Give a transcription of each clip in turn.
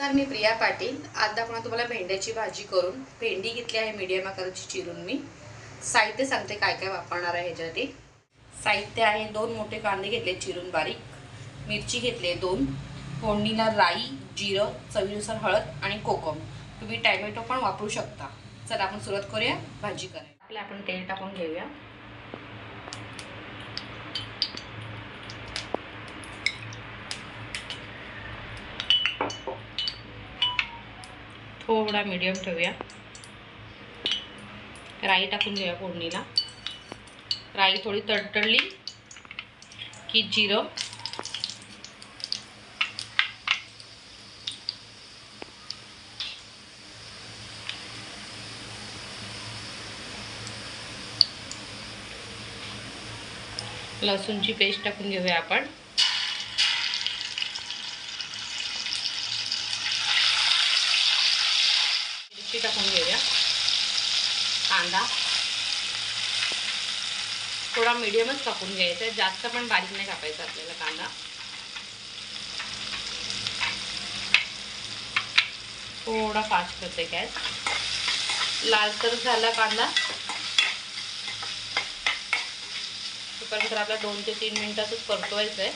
नमस्कार मी प्रिया पाटील. आज दाखवणार तुम्हाला भेंड्याची भाजी करून भेंडी घेतली आहे मीडियम आकाराची चिरून मी. साहित्य सांगते काय काय वापरणार आहे ह्याच्यासाठी साहित्य आहे दोन मोठे कांदे घेतले चिरून बारीक. मिरची घेतली आहे दोन. फोडणीला राई जिरं चवीनुसार हळद आणि कोकम. तुम्ही टॅमॅटो पण वापरू शकता. चला आपण सुरुवात करूया. भाजी करायला. आपले आपण तेल टाकून घेऊया. थोडा मीडियम ठेवूया. राई टाकून घेऊया फोडणीला. राई थोडी तडतडली की जिरं. लसूणची पेस्ट टाकून घेऊया आपण मिरची टाकून घेऊया कांदा. थोडा मिडियमच कापून घ्यायचा आहे. जास्त पण बारीक नाही कापायचा आपल्याला कांदा. थोडा फास्ट करते गॅस. लाल तर झाला कांदा. तोपर्यंत आपल्याला दोन ते तीन मिनिटातच परतवायचं आहे.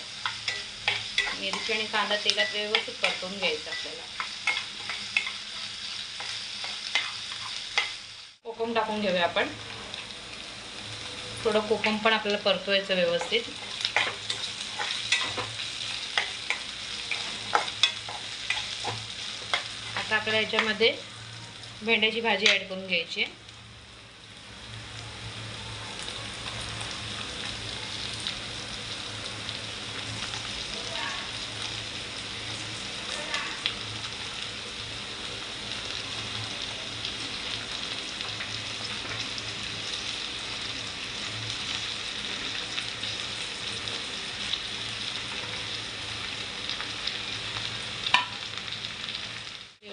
मिरची आणि कांदा तेलात व्यवस्थित परतवून घ्यायचं आपल्याला. कोकम टाकून घेऊया आपण. थोडं कोकम पण आपल्याला परतवायचं व्यवस्थित. आता आपल्याला याच्यामध्ये भेंड्याची भाजी ॲड करून घ्यायची आहे.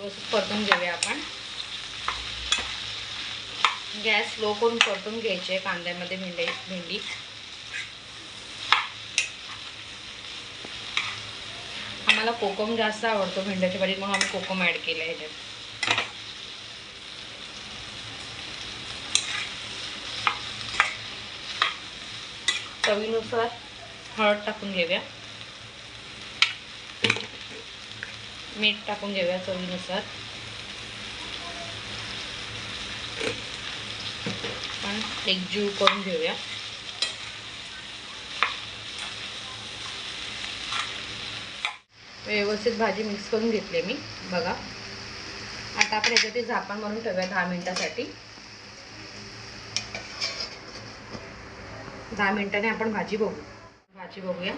व्यवस्थित परतून घेऊया आपण. गॅस लो करून परतून घ्यायचे कांद्यामध्ये भेंडी भेंडी. आम्हाला कोकम जास्त आवडतो भेंड्याच्या भाजीत म्हणून आम्ही कोकम ॲड केलं आहे ह्याच्यात चवीनुसार हळद टाकून घेऊया. मीठ टाकून घेऊया चवीनुसार. पण एक जीव करून घेऊया. व्यवस्थित भाजी मिक्स करून घेतली मी बघा. आता आपण याच्यावरती झाकण मारून ठेवूया दहा मिनिटासाठी. दहा मिनिटाने आपण भाजी बघू. भाजी बघूया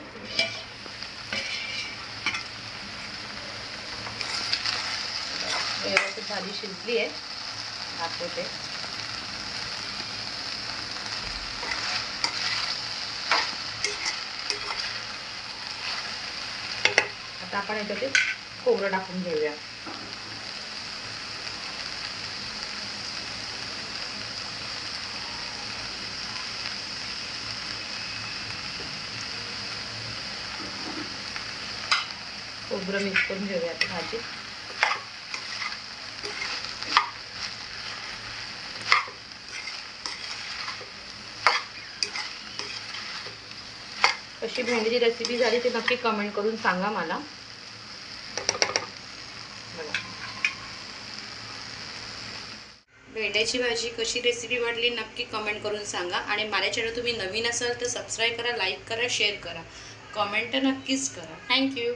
व्यवस्थित भाजी शिजली आहे. दाखवते आता आपण याच्यात खोबरं टाकून घेऊया. खोबरं मिक्स करून घेऊया आता कशी भेंडीची रेसिपी झाली ते नक्की कमेंट करून सांगा मला. बघा. भेंड्याची भाजी कशी रेसिपी वाटली नक्की कमेंट करून सांगा. आणि माझ्या चॅनल तुम्ही नवीन असाल तर सबस्क्राईब करा लाईक करा शेअर करा. कमेंट नक्कीच करा. थँक्यू